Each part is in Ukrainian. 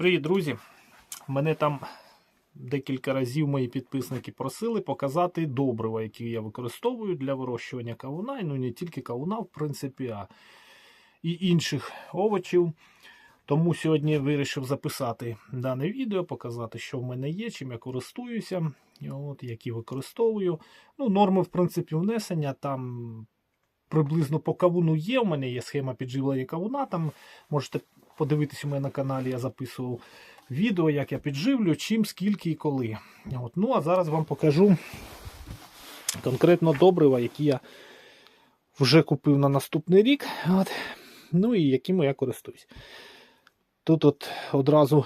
Привіт, друзі! Мене там декілька разів мої підписники просили показати добрива, які я використовую для вирощування кавуна, і ну не тільки кавуна, в принципі, а і інших овочів. Тому сьогодні вирішив записати дане відео, показати, що в мене є, чим я користуюся, от, які використовую. Ну, Норми, в принципі, внесення там приблизно по кавуну є. У мене є схема підживлення кавуна. Там можете подивитись у мене на каналі, я записував відео, як я підживлю, чим, скільки і коли. От. Ну, а зараз вам покажу конкретно добрива, які я вже купив на наступний рік. От. Ну і якими я користуюсь. Тут от одразу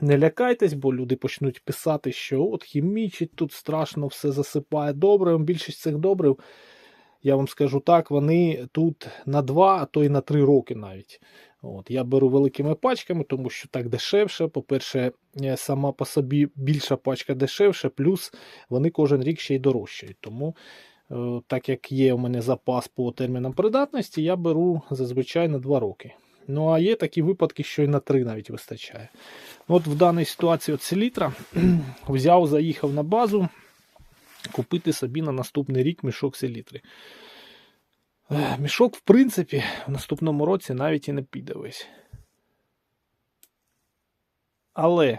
не лякайтесь, бо люди почнуть писати, що от хімічить, тут страшно все засипає добривом. Більшість цих добрив, я вам скажу так, вони тут на 2, а то й на 3 роки навіть. От, Я беру великими пачками, тому що так дешевше. По-перше, е, сама по собі більша пачка дешевше, плюс вони кожен рік ще й дорожчають. Тому, е, так як є у мене запас по термінам придатності, я беру зазвичай на 2 роки. Ну, а є такі випадки, що і на 3 навіть вистачає. От в даній ситуації от селітра взяв, заїхав на базу купити собі на наступний рік мішок селітри. Е, Мішок, в принципі, в наступному році навіть і не піде весь. Але,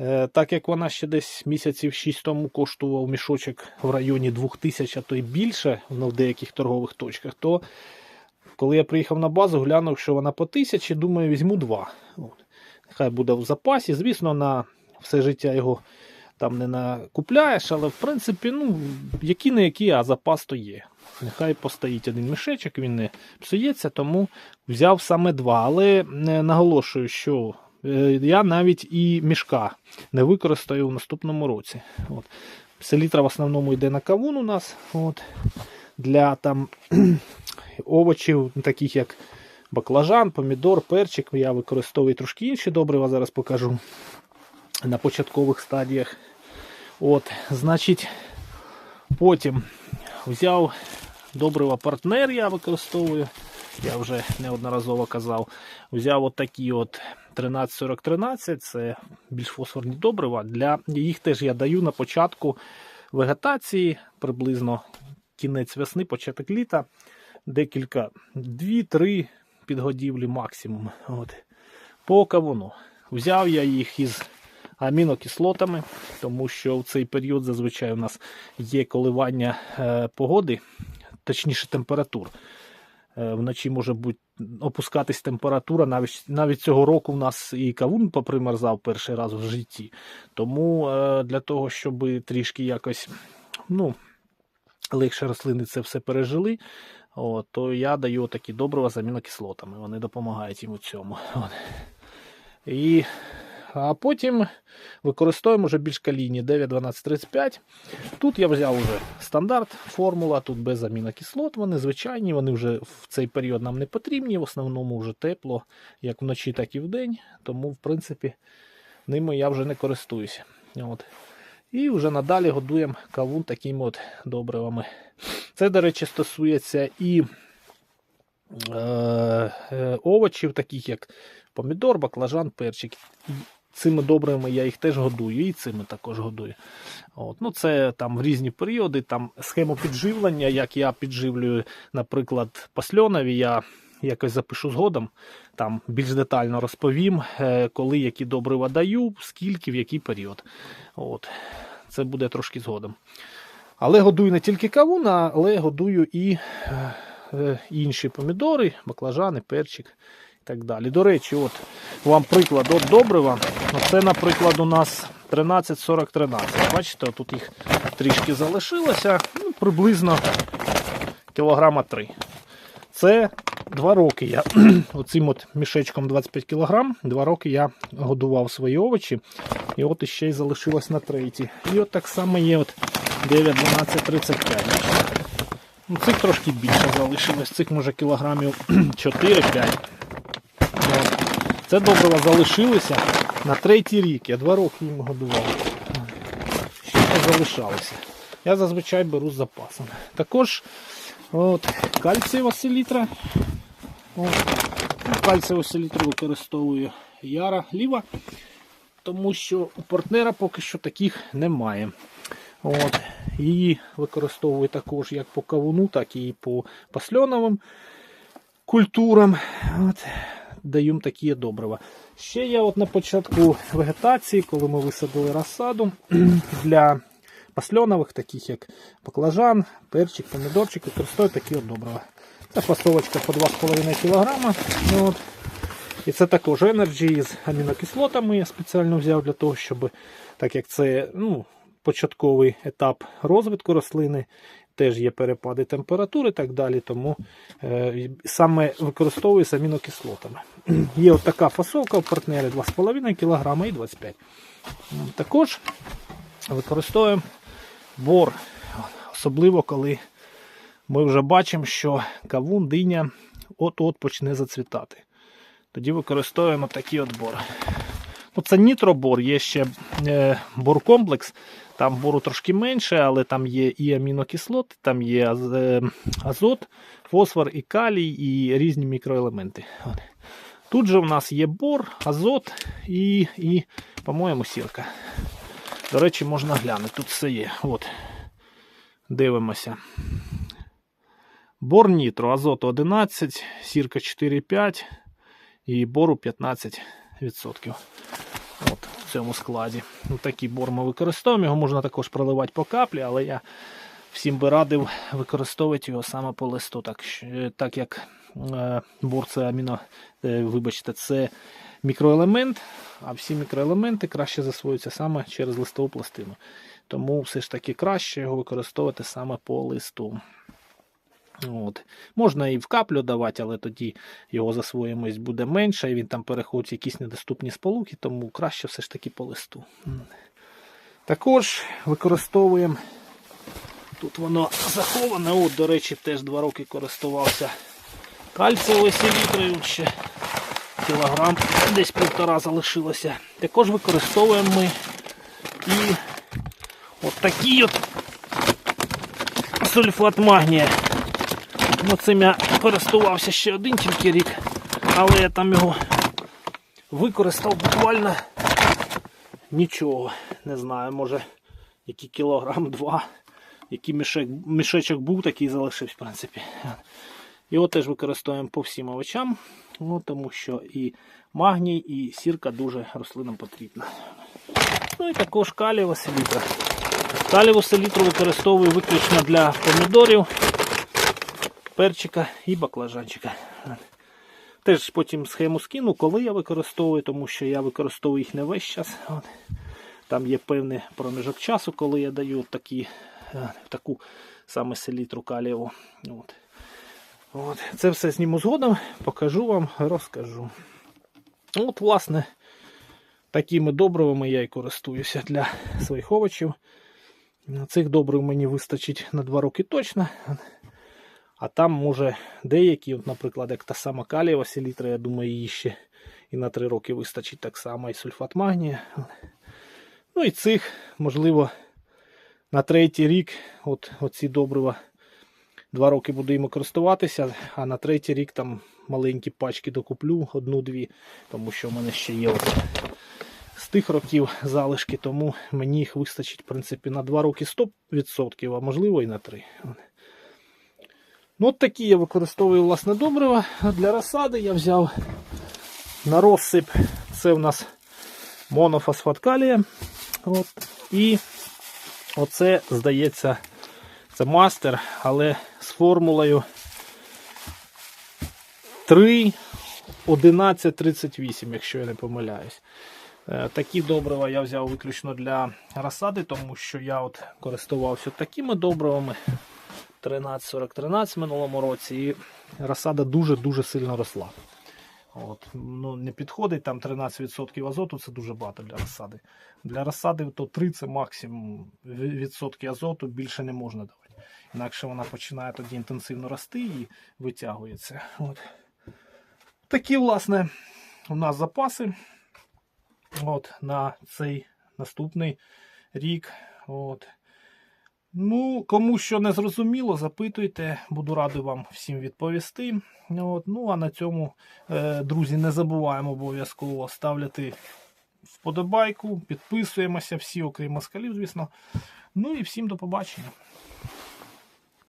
е, так як вона ще десь місяців 6 тому коштував мішочок в районі 2000, а то й більше ну, в деяких торгових точках, то коли я приїхав на базу, глянув, що вона по 1000, думаю, візьму два. Нехай буде в запасі. Звісно, на все життя його там не накупляєш, але в принципі, ну, які не які, а запас то є. Нехай постоїть один мішечок, він не псується, тому взяв саме два. Але е, наголошую, що е, я навіть і мішка не використаю в наступному році. От. Селітра в основному йде на кавун у нас. От. Для там овочів, таких як баклажан, помідор, перчик. Я використовую трошки інші добрива, зараз покажу на початкових стадіях. От, Значить, потім взяв добрива партнер, я використовую. Я вже неодноразово казав. Взяв от от 13-40-13, це більш фосфорні добрива. Для їх теж я даю на початку вегетації, приблизно кінець весни, початок літа, декілька, 2-3 підгодівлі максимум. От. По кавуну. Взяв я їх із амінокислотами, тому що в цей період зазвичай у нас є коливання е, погоди, точніше температур. Е, вночі може бути опускатись температура. Навіть навіть цього року у нас і кавун попримерзав перший раз в житті. Тому е, для того, щоб трішки якось ну, легше рослини це все пережили, о, то я даю такі добрива з амінокислотами. Вони допомагають їм у цьому. І а потім використовуємо вже більш калійні 9-12-35. Тут я взяв вже стандарт, формула, тут без амінокислот, вони звичайні, вони вже в цей період нам не потрібні, в основному вже тепло, як вночі, так і вдень. Тому, в принципі, ними я вже не користуюся. От. І вже надалі годуємо кавун такими от добривами. Це, до речі, стосується і е, е, овочів, таких як помідор, баклажан, перчик. Цими добрими я їх теж годую, і цими також годую. От. Ну, Це там в різні періоди. Там Схему підживлення, як я підживлюю, наприклад, пасльонові, я якось запишу згодом, там більш детально розповім, е, коли які добрива даю, скільки, в який період. От. Це буде трошки згодом. Але годую не тільки кавун, але годую і е, е, інші помідори, баклажани, перчик так далі. До речі, от вам приклад от добрива. Це, наприклад, у нас 13-40-13. Бачите, тут їх трішки залишилося, ну, приблизно кілограма 3. Це 2 роки я оцим от мішечком 25 кг, 2 роки я годував свої овочі. І от іще й залишилось на третій. І от так само є от 9, 12, 35. Ну, Цих трошки більше залишилось, цих може кілограмів 4-5. Це добриво залишилося на третій рік. Я два роки їм годував. Не залишалося. Я зазвичай беру з запасом. Також от, кальцієва селітра. От, кальцієву селітру використовую Яра ліва, тому що у партнера поки що таких немає. От. Її використовую також як по кавуну, так і по пасльоновим культурам. От. Даю такі добрива. Ще я от на початку вегетації, коли ми висадили розсаду для пасльонових, таких як баклажан, перчик, помідорчик, використовую такі от добрива. Це фасовочка по 2,5 кг. От. І це також Energy з амінокислотами. Я спеціально взяв для того, щоб, так як це ну, початковий етап розвитку рослини, теж є перепади температури і так далі, тому е, саме використовую амінокислотами. Є от така фасовка у партнері 2,5 кг і 25 Також використовуємо бор, особливо коли ми вже бачимо, що кавун, диня от-от почне зацвітати. Тоді використовуємо такий от бор. Ну, Це нітробор, є ще е, боркомплекс. Там бору трошки менше, але там є і амінокислоти, там є е, азот, фосфор, і калій, і різні мікроелементи. От. Тут же в нас є бор, азот і, і по-моєму, сірка. До речі, можна глянути, тут все є. От. Дивимося. Бор нітро, азоту 11, сірка 4,5 і бору 15%. От, В цьому складі. Ну, Такий бор ми використовуємо. Його можна також проливати по каплі, але я всім би радив використовувати його саме по листу, так так як е, бор це аміно, е, вибачте, це мікроелемент, а всі мікроелементи краще засвоюються саме через листову пластину. Тому все ж таки краще його використовувати саме по листу. От. Можна і в каплю давати, але тоді його засвоїмость буде менша, і він там переходить в якісь недоступні сполуки, тому краще все ж таки по листу. Також використовуємо. Тут воно заховане, от, до речі, теж два роки користувався кальцієвою селітрою, ще кілограм, десь півтора залишилося. Також використовуємо ми і от такий от сульфат магнія. Ну, Цим я користувався ще один тільки рік, але я там його використав буквально нічого. Не знаю, може який кілограм два, який мішек, мішечок був, такий залишився, в принципі. Його теж використовуємо по всім овочам, ну, тому що і магній, і сірка дуже рослинам потрібна. Ну і також калієва селітра. Калієву селітру використовую виключно для помідорів перчика і баклажанчика. Теж потім схему скину, коли я використовую, тому що я використовую їх не весь час. От. Там є певний проміжок часу, коли я даю такі, е, таку саме селітру калієву. От. От. Це все зніму згодом, покажу вам, розкажу. От, власне, такими добривами я і користуюся для своїх овочів. Цих добрив мені вистачить на 2 роки точно. А там, може, деякі, от, наприклад, як та сама калієва селітра, я думаю, її ще і на 3 роки вистачить так само і сульфат магнія. Ну і цих, можливо, на третій рік от, оці добрива. Два роки буду їм користуватися, а на третій рік там маленькі пачки докуплю, одну-дві, тому що в мене ще є от з тих років залишки, тому мені їх вистачить в принципі, на 2 роки 100%, а можливо і на 3. Ну, От такі я використовую власне добрива. Для розсади я взяв на розсип. Це в нас монофосфат калія. От. І оце, здається, це мастер, але з формулою 3, 11, 38, якщо я не помиляюсь. Е, такі добрива я взяв виключно для розсади, тому що я от користувався такими добривами. 13-40-13 в минулому році, і розсада дуже-дуже сильно росла. От, ну, Не підходить там 13% азоту, це дуже багато для розсади. Для розсади то 3 це максимум відсотки азоту, більше не можна давати. Інакше вона починає тоді інтенсивно рости і витягується. От. Такі, власне, у нас запаси От, на цей наступний рік. От. Ну, кому що не зрозуміло, запитуйте, буду радий вам всім відповісти. От, ну а на цьому, е, друзі, не забуваємо обов'язково ставляти вподобайку, підписуємося всі, окрім москалів, звісно. Ну і всім до побачення.